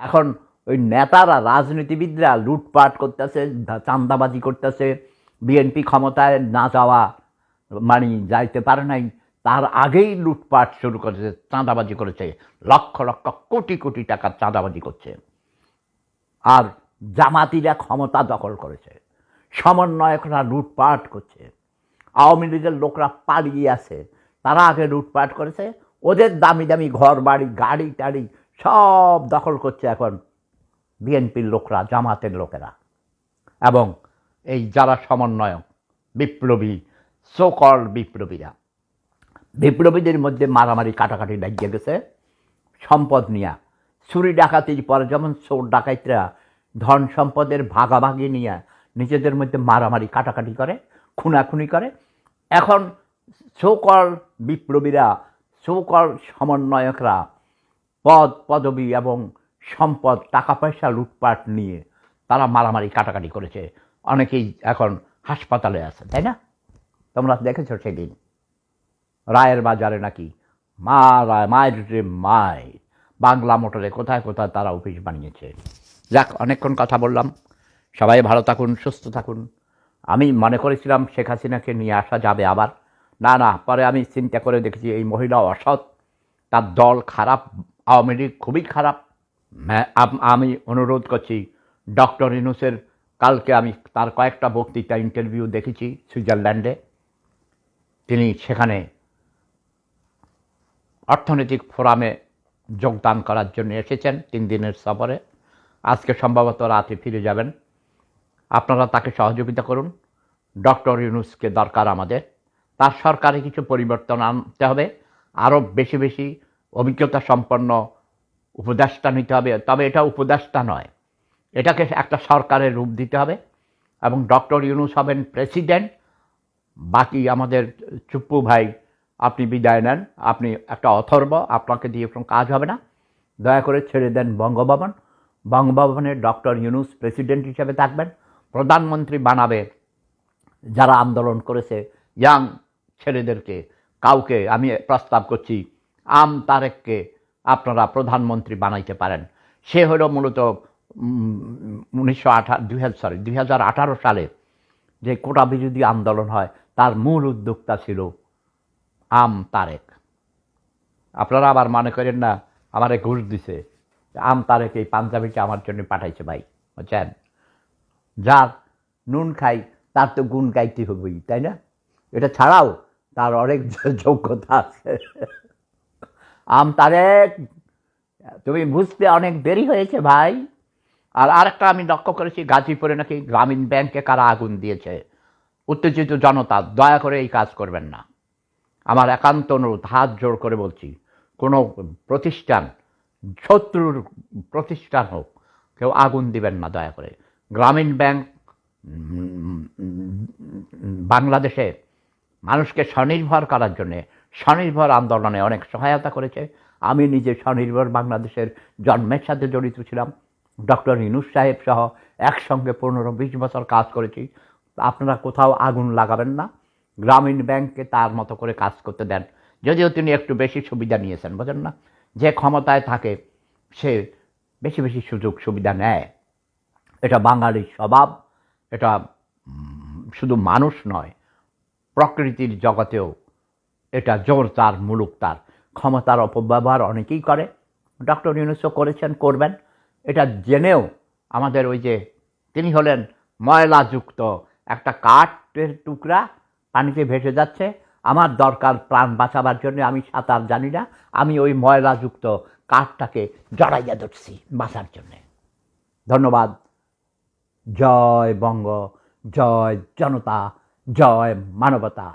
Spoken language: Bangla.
এখন ওই নেতারা রাজনীতিবিদরা লুটপাট করতেছে চান্দাবাজি করতেছে, বিএনপি ক্ষমতায় না যাওয়া মানে যাইতে পারে নাই, তার আগেই লুটপাট শুরু করেছে, চাঁদাবাজি করেছে, লক্ষ লক্ষ কোটি কোটি টাকার চাঁদাবাজি করছে। আর জামাতিরা ক্ষমতা দখল করেছে, সমন্বয়করা লুটপাট করছে, আওয়ামী লীগের লোকরা পালিয়ে আছে, তারা আগে লুটপাট করেছে, ওদের দামি দামি ঘর বাড়ি গাড়ি টাড়ি সব দখল করছে এখন বিএনপির লোকরা, জামাতের লোকেরা। এবং এই যারা সমন্বয়ক, বিপ্লবী সোকল বিপ্লবীরা, বিপ্লবীদের মধ্যে মারামারি কাটাকাটি লাগিয়ে গেছে। সম্পদ নিয়ে, চুরি ডাকাতির পরে যেমন চোর ডাকাইতরা ধন সম্পদের ভাগাভাগি নিয়ে নিজেদের মধ্যে মারামারি কাটাকাটি করে, খুনাখুনি করে, এখন চৌকর বিপ্লবীরা চৌকর সমন্বয়করা পদ, পদবি এবং সম্পদ, টাকা পয়সা লুটপাট নিয়ে তারা মারামারি কাটাকাটি করেছে। অনেকেই এখন হাসপাতালে আছে, তাই না? তোমরা দেখেছ সেদিন। রায়ের বাজারে নাকি মা, রায়, মায়ের যে মায়, বাংলা মোটরে কোথায় কোথায় তারা অফিস বানিয়েছে। যাক, অনেকক্ষণ কথা বললাম। সবাই ভালো থাকুন, সুস্থ থাকুন। আমি মনে করেছিলাম শেখ হাসিনাকে নিয়ে আসা যাবে আবার। না না, পরে আমি চিন্তা করে দেখেছি এই মহিলা অসৎ, তার দল খারাপ আওয়ামী লীগ খুবই খারাপ। আম- আমি অনুরোধ করছি, ডক্টর ইনুসের, কালকে আমি তার কয়েকটা বক্তৃতা ইন্টারভিউ দেখেছি সুইজারল্যান্ডে। তিনি সেখানে অর্থনৈতিক ফোরামে যোগদান করার জন্য এসেছেন, তিন দিনের সফরে। আজকে সম্ভবত রাতে ফিরে যাবেন। আপনারা তাকে সহযোগিতা করুন। ডক্টর ইউনুসকে দরকার আমাদের। তার সরকারে কিছু পরিবর্তন আনতে হবে। আরও বেশি বেশি অভিজ্ঞতা সম্পন্ন উপদেষ্টা নিতে হবে, তবে এটা উপদেষ্টা নয়। এটাকে একটা সরকারের রূপ দিতে হবে এবং ডক্টর ইউনুস হবেন প্রেসিডেন্ট। বাকি আমাদের চুপ্পু ভাই, আপনি বিদায় নেন। আপনি একটা অথর্ব, আপনাকে দিয়ে কোনো কাজ হবে না। দয়া করে ছেড়ে দেন বঙ্গভবন। বঙ্গভবনে ডক্টর ইউনুস প্রেসিডেন্ট হিসেবে থাকবেন। প্রধানমন্ত্রী বানাবে। যারা আন্দোলন করেছে, ইয়াং ছেলেদেরকে, কাউকে আমি প্রস্তাব করছি আম তারেককে আপনারা প্রধানমন্ত্রী বানাইতে পারেন। সে হলো মূলত উনিশশো আঠা, দুই হাজার সরি দুই হাজার আঠারো সালে যে কোটা বিরোধী আন্দোলন হয়, তার মূল উদ্যোক্তা ছিল আম তারেক। আপনারা আবার মনে করেন না, আমারে ঘুষ দিছে, আম তারেক এই পাঞ্জাবিটা আমার জন্য পাঠাইছে ভাই, বুঝছেন? যার নুন খাই, তার তো গুণ গাইতে হবেই, তাই না? এটা ছাড়াও তার অনেক যোগ্যতা আছে। আম তারেক তুমি বুঝতে অনেক দেরি হয়েছে ভাই। আর আরেকটা আমি লক্ষ্য করেছি, গাজীপুরে নাকি গ্রামীণ ব্যাংকে কারা আগুন দিয়েছে। উত্তেজিত জনতা, দয়া করে এই কাজ করবেন না। আমার একান্ত অনুরোধ, হাত জোর করে বলছি, কোনো প্রতিষ্ঠান, শত্রুর প্রতিষ্ঠান হোক, কেউ আগুন দিবেন না দয়া করে। গ্রামীণ ব্যাংক বাংলাদেশে মানুষকে স্বনির্ভর করার জন্যে স্বনির্ভর আন্দোলনে অনেক সহায়তা করেছে। আমি নিজে স্বনির্ভর বাংলাদেশের জন্মের সাথে জড়িত ছিলাম। ডক্টর ইনুস সাহেব সহ একসঙ্গে পনেরো বিশ বছর কাজ করেছি। আপনারা কোথাও আগুন লাগাবেন না। গ্রামীণ ব্যাংককে তার মতো করে কাজ করতে দেন। যদিও তিনি একটু বেশি সুবিধা নিয়েছেন, বোঝেন না? যে ক্ষমতায় থাকে, সে বেশি বেশি সুযোগ সুবিধা নেয়। এটা বাঙালির স্বভাব, এটা শুধু মানুষ নয়, প্রকৃতির জগতেও এটা জোর তার মুলুক তার। ক্ষমতার অপব্যবহার অনেকেই করে। ডক্টর ইউনুসও করেছেন, করবেন। এটা জেনেও আমাদের ওই যে তিনি হলেন ময়লাযুক্ত। একটা কাঠের টুকরা পানিতে ভেসে যাচ্ছে। আমার দরকার প্রাণ বাঁচাবার জন্য আমি সাঁতার জানি না। আমি ওই ময়লাযুক্ত কাঠটাকে জড়াইয়া ধরছি বাঁচার জন্যে। ধন্যবাদ। জয় বঙ্গ, জয় জনতা, জয় মানবতা।